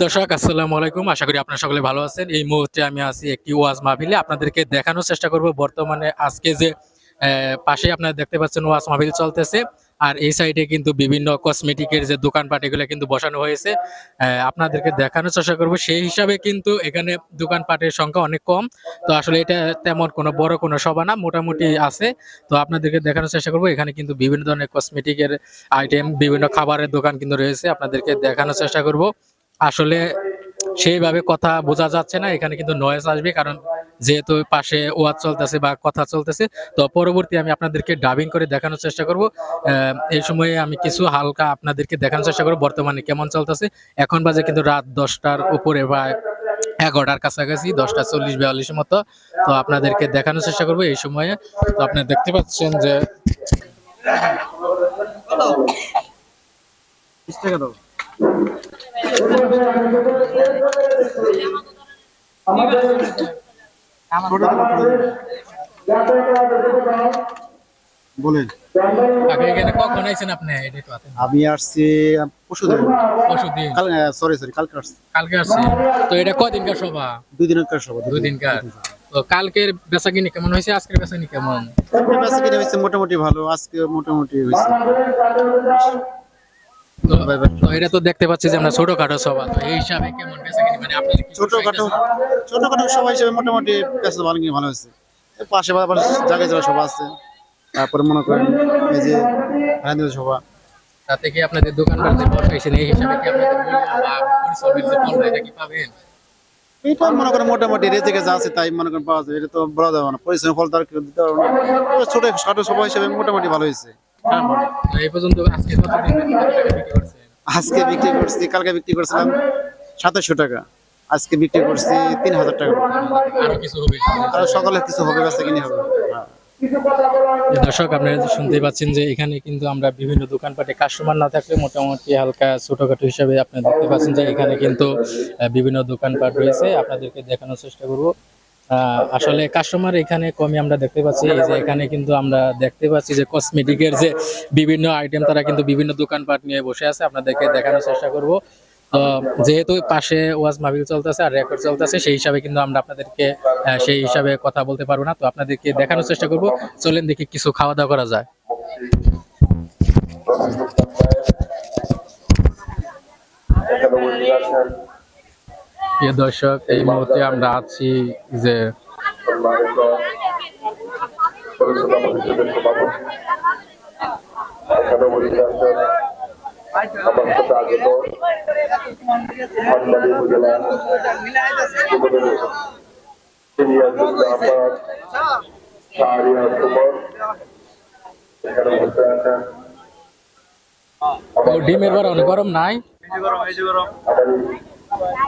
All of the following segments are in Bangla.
দর্শক, আসসালামু আলাইকুম। আশা করি আপনারা সকলে ভালো আছেন। এই মুহূর্তে আমি আছি একটি ওয়াজ মাহফিলে। আপনাদেরকে দেখানোর চেষ্টা করব। বর্তমানে আজকে যে পাশে আপনারা দেখতে পাচ্ছেন ওয়াজ মাহফিল চলতেছে। আর এই সাইডে কিন্তু বিভিন্ন কসমেটিকের যে দোকানপাট, এগুলো কিন্তু বসানো হয়েছে। আপনাদেরকে দেখানোর চেষ্টা করব। সেই হিসাবে কিন্তু এখানে দোকানপাটের সংখ্যা অনেক কম। তো আসলে এটা তেমন কোনো বড় কোনো সভা না, মোটামুটি আছে। তো আপনাদেরকে দেখানোর চেষ্টা করব। এখানে কিন্তু বিভিন্ন ধরনের কসমেটিকের আইটেম, বিভিন্ন খাবারের দোকান কিন্তু রয়েছে। আপনাদেরকে দেখানোর চেষ্টা করব। আসলে সেইভাবে কথা বোঝা যাচ্ছে না এখানে কিন্তু নয়েজ আসবে কারণ যেহেতু পাশে ওয়াজ চলতেছে বা কথা চলতেছে তো পরবর্তী আমি আপনাদেরকে ডাবিং করে দেখানোর চেষ্টা করব। আহ, এই সময়ে আমি কিছু হালকা আপনাদেরকে দেখানোর চেষ্টা করব বর্তমানে কেমন চলতেছে। এখন বাজে কিন্তু রাত দশটার উপরে বা এগারোটার কাছাকাছি দশটা চল্লিশ বিয়াল্লিশের মতো। তো আপনাদেরকে দেখানোর চেষ্টা করব এই সময়ে। তো আপনারা দেখতে পাচ্ছেন যে বলেন। এখানে কখন আইছেন আপনি এটাই তো আছেন আমি আসছি পরশু দিন পরশুদিন? কাল সরি সরি কালকে আসছি। কালকে আসছেন তো এটা কদিনকার সভা? দুই দিনের সভা দুই দিনকার তো কালকের বেচা কিনি কেমন হয়েছে? আজকের বেচা কিনি কেমন? বেচা কিনে হয়েছে মোটামুটি ভালো আজকে মোটামুটি হয়েছে। তো তো এটা তো দেখতে পাচ্ছি যে আমরা ছোটখাটো সভা তো এই হিসাবে কেমন বেচা মানে আপনি ছোটখাটো ছোটখাটো সভা হিসেবে মোটামুটি বেচা ভালো ভালো হয়েছে। এর পাশে জায়গায় জায়গায় সভা আছে তারপরে মনে করেন এই যে রাজনীতি সভা তাতে কি আপনাদের দোকানদার যে বসাইছেন এই হিসাবে কি আপনাদের মূল্য বা পরিশ্রমের যে ফল এটা কি পাবেন? এটা মনে করেন মোটামুটি রেজেকে যা আছে তাই মনে করেন পাওয়া যায়। এটা তো বলা যাবে না পরিশ্রম ফল তার দিতে পারবে না। ছোট খাটো সভা হিসেবে মোটামুটি ভালো হয়েছে। এই পর্যন্ত আজকে বিক্রি আজকে বিক্রি করছি? কালকে বিক্রি করছিলাম সাতাশশো টাকা। আজকে বিক্রি করছি তিন হাজার টাকা। আরও কিছু হবে? আর সকালে কিছু হবে বেচা কিনে হবে। হ্যাঁ। দর্শক আপনারা যে শুনতেই পাচ্ছেন যে এখানে কিন্তু আমরা বিভিন্ন দোকানপাটে কাস্টমার না থাকলে মোটামুটি হালকা ছোটখাটো হিসাবে আপনারা দেখতে পাচ্ছেন যে এখানে কিন্তু বিভিন্ন দোকানপাট রয়েছে। আপনাদেরকে দেখানোর চেষ্টা করব। আসলে কাস্টমার এখানে কমই আমরা দেখতে পাচ্ছি। যে এখানে কিন্তু আমরা দেখতে পাচ্ছি যে কসমেটিকের যে বিভিন্ন আইটেম তারা কিন্তু বিভিন্ন দোকানপাট নিয়ে বসে আছে। আপনাদেরকে দেখানোর চেষ্টা করব। যেহেতু পাশে ওয়াজ মাহফিল চলতেছে আর রেকর্ড চলতেছে, সেই হিসাবে কিন্তু আমরা আপনাদেরকে সেই হিসাবে কথা বলতে পারব না। তো আপনাদেরকে দেখানোর চেষ্টা করব। চলেন দেখি কিছু খাওয়া দাওয়া করা যায়। প্রিয় দর্শক এই মুহূর্তে আমরা আছি যে ডিমের বার অনেক গরম নাই?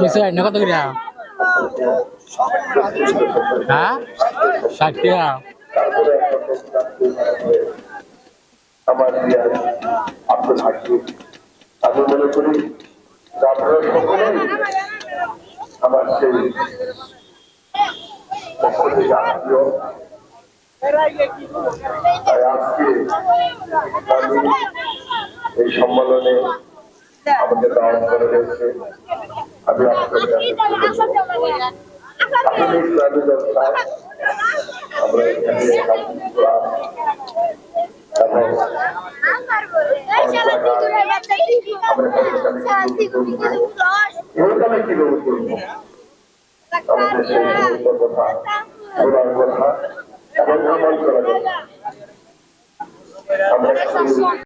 নিচে আইনা কত করে হ্যাঁ? ষাট টাকা আমার হাকিম আমি মনে করি আপনারা আমার সেই পক্ষ থেকে আত্মীয় এই সম্মেলনে আমাকে দাওয়াত করে রয়েছে আমি আপনাদের কীভাবে করব আমাদের সেই কথা কথা এবং আমল করা কথা আমরা